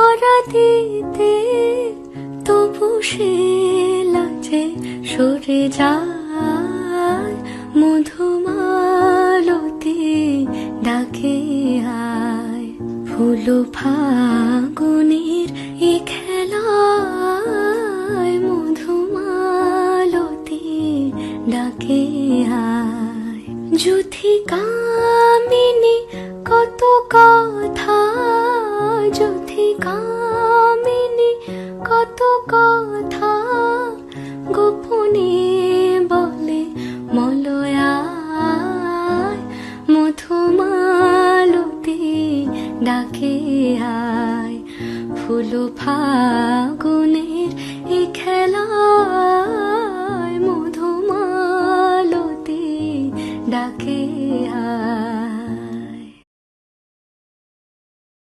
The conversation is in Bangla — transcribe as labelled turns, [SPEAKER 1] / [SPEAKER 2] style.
[SPEAKER 1] ধরা দিতে তবু সে লাজে সরে যায়। মধুমালতি ডাকে আয়। ফুল ফাগুনের এ খেলায় মধুমালতি ডাকে আয়। যুথি কামিনী কত কথা রাধিকামিনী কত কথা গোপনে বলে, মলয়ায় মধুমালতি ডাকে আয়। ফুল ফাগুনের এ খেলায় মধুমালতি ডাকে আয়।